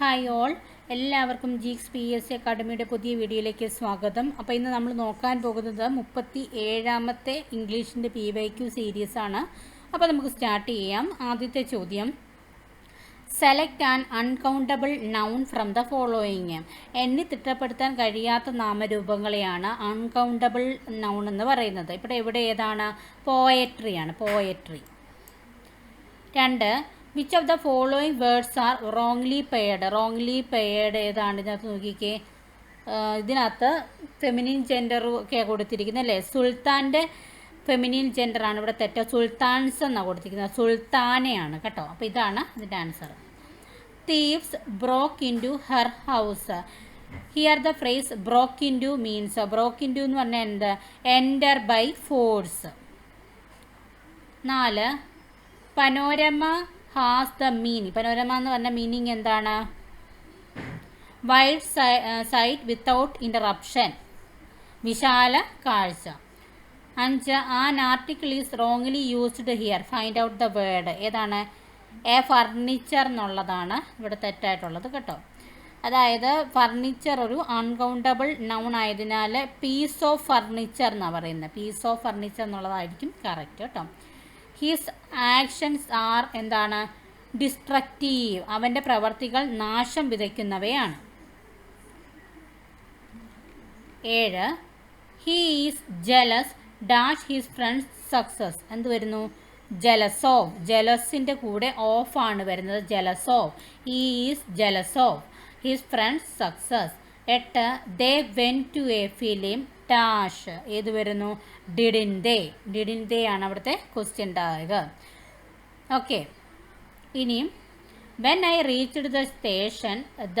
Hi all എല്ലാവർക്കും Geeks P S C അക്കാഡമിയുടെ പുതിയ വീഡിയോയിലേക്ക് സ്വാഗതം. അപ്പോൾ ഇന്ന് നമ്മൾ നോക്കാൻ പോകുന്നത് മുപ്പത്തി ഏഴാമത്തെ ഇംഗ്ലീഷിന്റെ പി വൈ ക്യു സീരീസ് ആണ്. അപ്പോൾ നമുക്ക് സ്റ്റാർട്ട് ചെയ്യാം. ആദ്യത്തെ ചോദ്യം. Select an uncountable noun from the following എണ്ണി തിട്ടപ്പെടുത്താൻ കഴിയാത്ത നാമരൂപങ്ങളെയാണ് അൺകൗണ്ടബിൾ നൗൺ എന്ന് പറയുന്നത്. ഇവിടെ ഇവിടെ ഏതാണ്? പോയട്രിയാണ് പോയട്രി രണ്ട്. Which of the following words are wrongly paired wrongly paired ഏതാണ്? ഇതിനകത്ത് നോക്കിക്കേ. ഇതിനകത്ത് ഫെമിനിൻ ജെൻഡർ ഒക്കെ കൊടുത്തിരിക്കുന്നത് അല്ലേ? സുൽത്താന്റെ ഫെമിനിൻ ആണ് ഇവിടെ തെറ്റ. സുൽത്താൻസ് എന്നാണ് കൊടുത്തിരിക്കുന്നത്. സുൽത്താനയാണ് കേട്ടോ. അപ്പോൾ ഇതാണ് ഇതിന്റെ answer thieves broke in to her house here the phrase broke in to means broke in to എന്ന് പറഞ്ഞാൽ എന്ത്? എന്റർ ബൈ ഫോഴ്സ് നാല് panorama has the meaning panorama എന്ന് പറഞ്ഞ മീനിങ് എന്താണ്? വൈഡ് സൈറ്റ് വിത്തൗട്ട് ഇന്ററപ്ഷൻ വിശാല കാഴ്ച. അഞ്ച് an article is wrongly used here find out the word ഏതാണ്? എ ഫർണിച്ചർ എന്നുള്ളതാണ് ഇവിടെ തെറ്റായിട്ടുള്ളത് കേട്ടോ. അതായത് ഫർണിച്ചർ ഒരു അൺകൗണ്ടബിൾ നൗൺ ആയതിനാൽ പീസ് ഓഫ് ഫർണിച്ചർ എന്നാണ് പറയുന്നത്. പീസ് ഓഫ് ഫർണിച്ചർ എന്നുള്ളതായിരിക്കും കറക്റ്റ് കേട്ടോ. ഹിസ് ആക്ഷൻസ് ആർ എന്താണ്? ഡിസ്ട്രക്റ്റീവ് അവന്റെ പ്രവർത്തികൾ നാശം വിതയ്ക്കുന്നവയാണ്. ഏഴ്. He is jealous dash his friends success എന്ത് വരുന്നു? ജലസോ ജലസിന്റെ കൂടെ ഓഫ് ആണ് വരുന്നത്. ജലസോ he's he's his friends success എട്ട്. They went to a film dash ഏത് വരുന്നു? ഡിഡിൻ ദേ ഡിഡിൻ ദേ ആണ് അവിടുത്തെ ക്വസ്റ്റ്യൻ ഉണ്ടാവുക. ഓക്കെ ഇനിയും when I reached the station the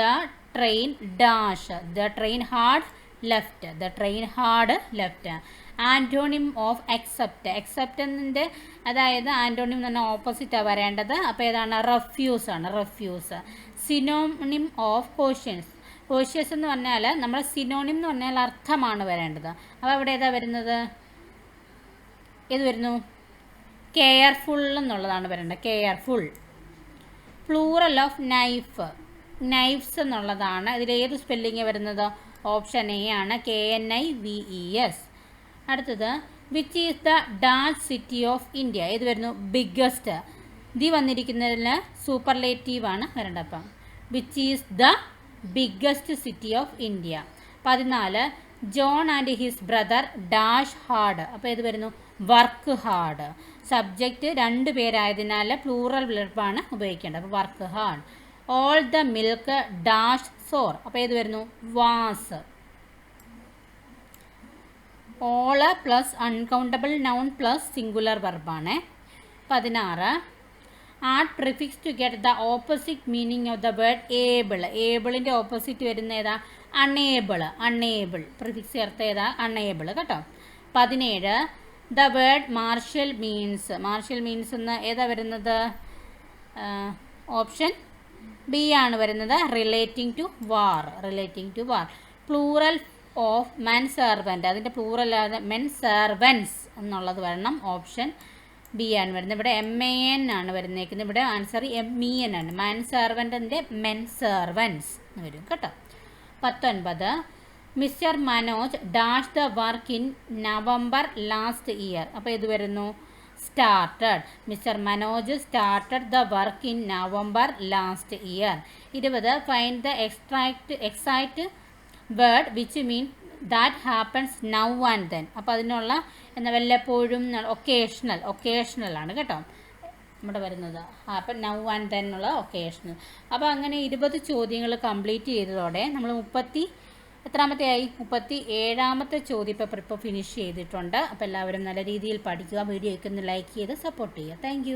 train dash the train had left the train had left antonym of except എക്സെപ്റ്റൻസിന്റെ അതായത് antonym എന്ന് പറഞ്ഞാൽ ഓപ്പോസിറ്റാണ് വരേണ്ടത്. അപ്പോൾ ഏതാണ്? റഫ്യൂസ് ആണ്. Refuse synonym of cautions cautious എന്ന് പറഞ്ഞാൽ നമ്മൾ സിനോണിം എന്ന് പറഞ്ഞാൽ അർത്ഥമാണ് വരേണ്ടത്. അപ്പോൾ അവിടെ ഏതാ വരുന്നത്? ഏത് വരുന്നു? കെയർഫുൾ എന്നുള്ളതാണ് വരേണ്ടത്. Careful plural of knife knives എന്നുള്ളതാണ്. ഇതിൽ ഏത് സ്പെല്ലിങ് വരുന്നത്? ഓപ്ഷൻ എ ആണ്. K N I V E S അടുത്തത് which is the dance city of India ഇത് വരുന്നു? ബിഗ്ഗസ്റ്റ് ദി വന്നിരിക്കുന്നതിൽ സൂപ്പർലേറ്റീവ് ആണ് വരേണ്ടത് which is the biggest city of India പതിനാല് John and his brother dash hard അപ്പോൾ ഇത് വരുന്നു? വർക്ക് ഹാർഡ് സബ്ജക്റ്റ് രണ്ട് പേരായതിനാൽ പ്ലൂറൽ വെർബാണ് ഉപയോഗിക്കേണ്ടത്. അപ്പോൾ work hard all the milk dash sour അപ്പോൾ ഏത് വരുന്നു? Was all plus uncountable noun plus singular വെർബാണ് പതിനാറ് add prefix to get the opposite meaning of the word able. ഏബിളിന്റെ opposite വരുന്ന ഏതാ? അണേബിൾ. അണേബിൾ. പ്രിഫിക്സ് ചേർത്ത ഏതാ? അണേബിൾ. കേട്ടോ? പതിനേഴ്. The word martial means. Martial means എന്ന് ഏതാ വരുന്നത്? ഓപ്ഷൻ ബി ആണ് വരുന്നത്. Relating to war. Relating to war. Plural of men servant അതിന്റെ പ്ലൂറൽ മെൻ സെർവൻസ് എന്നുള്ളത് വരണം. ഓപ്ഷൻ ബി ആണ് വരുന്നത്. ഇവിടെ എം എ എൻ ആണ് വരുന്നേക്കുന്നത്. ഇവിടെ ആൻസർ എം ഇ എൻ ആണ്. മെൻ സെർവന്റിന്റെ മെൻ സെർവൻസ് എന്ന് വരും കേട്ടോ. പത്തൊൻപത്. Mister Manoj dash the work in November last year. അപ്പോൾ ഇത് വരുന്നു? Started. Mister Manoj started the work in November last year. ഇരുപത്. Find the extract excite word which mean that happens now and then അപ്പോൾ അതിനുള്ള എന്താ വല്ലപ്പോഴും occasional occasional ആണ് കേട്ടോ. നമ്മുടെ വരുന്നത് ഹാപ്പൻ നൗ ആൻഡ് ദെൻ എന്നുള്ള ഒക്കേഷണൽ അപ്പോൾ അങ്ങനെ ഇരുപത് ചോദ്യങ്ങൾ കംപ്ലീറ്റ് ചെയ്തതോടെ നമ്മൾ മുപ്പത്തി എത്രാമത്തെ ആയി മുപ്പത്തി ഏഴാമത്തെ ചോദ്യപേപ്പർ ഇപ്പോൾ ഫിനിഷ് ചെയ്തിട്ടുണ്ട്. അപ്പോൾ എല്ലാവരും നല്ല രീതിയിൽ പഠിക്കുക വീഡിയോയ്ക്ക് ഒന്ന് ലൈക്ക് ചെയ്ത് സപ്പോർട്ട് ചെയ്യുക. താങ്ക്